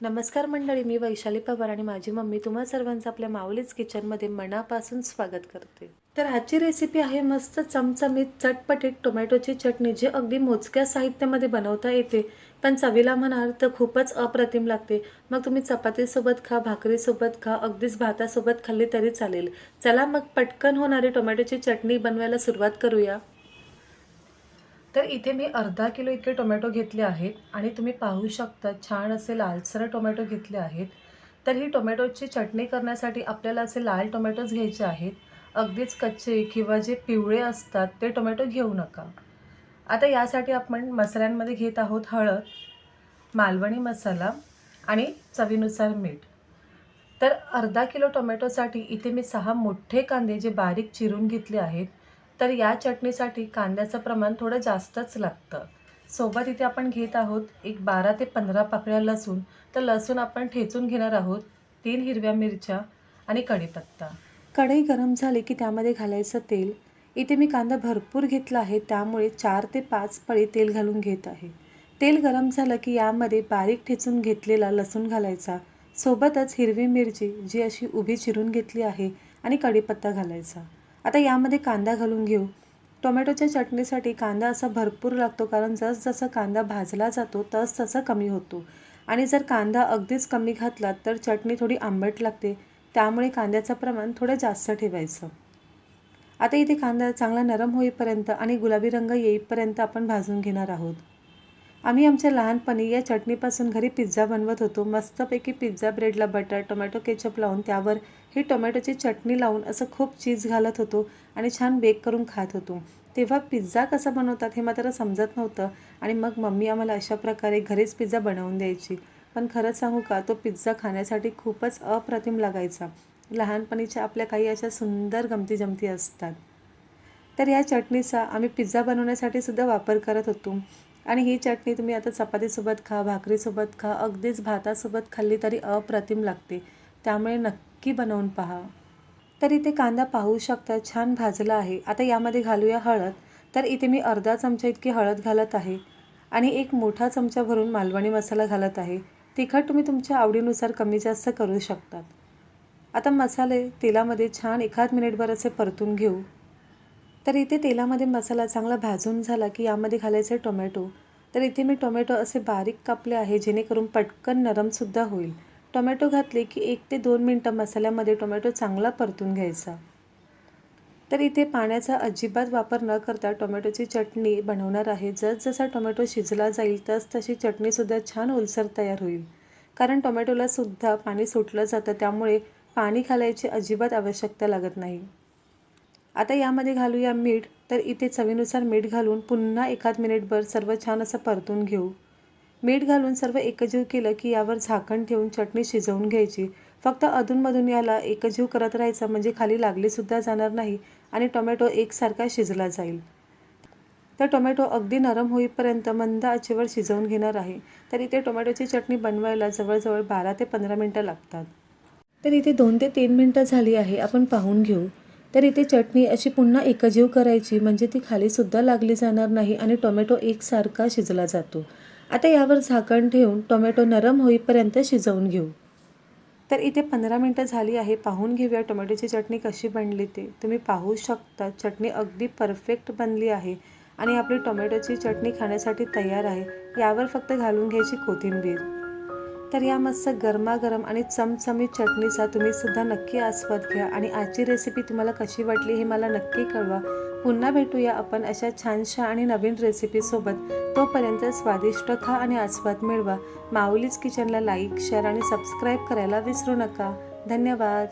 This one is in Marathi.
नमस्कार मंडळी मी वैशाली पवार आणि माझी मम्मी तुम्हा सर्वांचं आपल्या माऊलीच किचनमध्ये मनापासून स्वागत करते. तर आजची रेसिपी आहे मस्त चमचमीत चटपटीत टोमॅटोची चटणी जी अगदी मोजक्या साहित्यामध्ये बनवता येते. पण चवीला म्हणाल तर खूपच अप्रतिम लागते. मग तुम्ही चपातीसोबत खा भाकरीसोबत खा अगदीच भातासोबत खाल्ली तरी चालेल. चला मग पटकन होणारी टोमॅटोची चटणी बनवायला सुरुवात करूया. तर इथे मी अर्धा किलो इतके टोमॅटो घेतले आहेत आणि तुम्ही पाहू शकता छान असे लालसर टोमॅटो घेतले आहेत. तर ही टोमॅटोची चटणी करण्यासाठी आपल्याला असे लाल टोमॅटोज घ्यायचे आहेत. अगदीच कच्चे किंवा जे पिवळे असतात ते टोमॅटो घेऊ नका. आता यासाठी आपण मसाल्यांमध्ये घेत आहोत हळद मालवणी मसाला आणि चवीनुसार मीठ. तर अर्धा किलो टोमॅटोसाठी इथे मी सहा मोठे कांदे जे बारीक चिरून घेतले आहेत तर या चटणीसाठी कांद्याचं प्रमाण थोडं जास्तच लागतं. सोबत इथे आपण घेत आहोत एक बारा ते पंधरा पाकळ्या लसूण. तर लसूण आपण ठेचून घेणार आहोत तीन हिरव्या मिरच्या आणि कढीपत्ता. कढई गरम झाली की त्यामध्ये घालायचं तेल. इथे मी कांदा भरपूर घेतला आहे त्यामुळे चार ते पाच पळी तेल घालून घेत आहे. तेल गरम झालं की यामध्ये बारीक ठेचून घेतलेला लसूण घालायचा. सोबतच हिरवी मिरची जी अशी उभी चिरून घेतली आहे आणि कढीपत्ता घालायचा. आता यामध्ये कांदा घालून घेऊ. टोमॅटोच्या चटणीसाठी कांदा असा भरपूर लागतो कारण जसजसा कांदा भाजला जातो तस तसा कमी होतो. आणि जर कांदा अगदीच कमी घातला तर चटणी थोडी आंबट लागते. त्यामुळे कांद्याचं प्रमाण थोडं जास्त ठेवायचं. आता इथे कांदा चांगला नरम होईपर्यंत आणि गुलाबी रंग येईपर्यंत आपण भाजून घेणार आहोत. आम्ही आमच्या लहानपणी या चटणीपासून घरी पिझ्झा बनवत होतो. मस्तपैकी पिझ्झा ब्रेडला बटर टोमॅटो केचप लावून त्यावर ही टोमॅटोची चटणी लावून असं खूप चीज घालत होतो आणि छान बेक करून खात होतो. तेव्हा पिझ्झा कसा बनवतात हे मात्र समजत नव्हतं आणि मग मम्मी आम्हाला अशा प्रकारे घरीच पिझ्झा बनवून द्यायची. पण खरंच सांगू का तो पिझ्झा खाण्यासाठी खूपच अप्रतिम लागायचा. लहानपणीच्या आपल्या काही अशा सुंदर गमती जमती असतात. तर या चटणीचा आम्ही पिझ्झा बनवण्यासाठी सुद्धा वापर करत होतो. आणि ही चटणी तुम्ही आता चपातीसोबत खा भाकरीसोबत खा अगदीच भातासोबत खाल्ली तरी अप्रतिम लागते. त्यामुळे नक्की बनवून पहा. तर इथे कांदा पाहू शकता छान भाजला आहे. आता यामध्ये घालूया हळद. तर इथे मी अर्धा चमचा इतकी हळद घालत आहे आणि एक मोठा चमचा भरून मालवणी मसाला घालत आहे. तिखट तुम्ही तुमच्या आवडीनुसार कमी जास्त करू शकतात. आता मसाले तेलामध्ये छान एखाद मिनिटभर असे परतून घेऊ. तर इथे तेलामध्ये मसाला चांगला भाजून झाला की यामध्ये घालायचे टोमॅटो. तर इथे मी टोमॅटो असे बारीक कापले आहे जेणेकरून पटकन नरमसुद्धा होईल. टोमॅटो घातले की एक ते दोन मिनटं मसाल्यामध्ये टोमॅटो चांगला परतून घ्यायचा. तर इथे पाण्याचा अजिबात वापर न करता टोमॅटोची चटणी बनवणार आहे. जसजसा टोमॅटो शिजला जाईल तस तशी चटणीसुद्धा छान ओलसर तयार होईल. कारण टोमॅटोलासुद्धा पाणी सुटलं जातं त्यामुळे पाणी घालायची अजिबात आवश्यकता लागत नाही. आता यामध्ये घालूया मीठ. तर इथे चवीनुसार मीठ घालून पुन्हा एखाद मिनिटभर सर्व छान असं परतून घेऊ. मीठ घालून सर्व एकजीव केलं की यावर झाकण ठेवून चटणी शिजवून घ्यायची. फक्त अधूनमधून याला एकजीव करत राहायचं म्हणजे खाली लागलीसुद्धा जाणार नाही आणि टोमॅटो एकसारखा शिजला जाईल. तर टोमॅटो अगदी नरम होईपर्यंत मंद आचेवर शिजवून घेणार आहे. तर इथे टोमॅटोची चटणी बनवायला जवळजवळ बारा ते पंधरा मिनटं लागतात. तर इथे दोन ते तीन मिनटं झाली आहे. आपण पाहून घेऊ. तर इथे चटणी अशी पुन्हा एकजीव करायची. म्हणजे ती खालीसुद्धा लागली जाणार नाही आणि टोमॅटो एकसारखा शिजला जातो. आता यावर झाकण ठेवून टोमॅटो नरम होईपर्यंत शिजवून घेऊ. तर इथे पंधरा मिनटं झाली आहे. पाहून घेऊया टोमॅटोची चटणी कशी बनली ते. तुम्ही पाहू शकता चटणी अगदी परफेक्ट बनली आहे आणि आपली टोमॅटोची चटणी खाण्यासाठी तयार आहे. यावर फक्त घालून घ्यायची कोथिंबीर. तर या मस्त गरमागरम आणि चमचमीत चटणीचा तुम्ही सुद्धा नक्की आस्वाद घ्या. आणि आजची रेसिपी तुम्हाला कशी वाटली हे मला नक्की कळवा. पुन्हा भेटूया आपण अशा छानशा आणि नवीन रेसिपीसोबत तोपर्यंत स्वादिष्ट खा आणि आस्वाद मिळवा. माऊलीच किचनला लाईक शेअर आणि सबस्क्राईब करायला विसरू नका. धन्यवाद.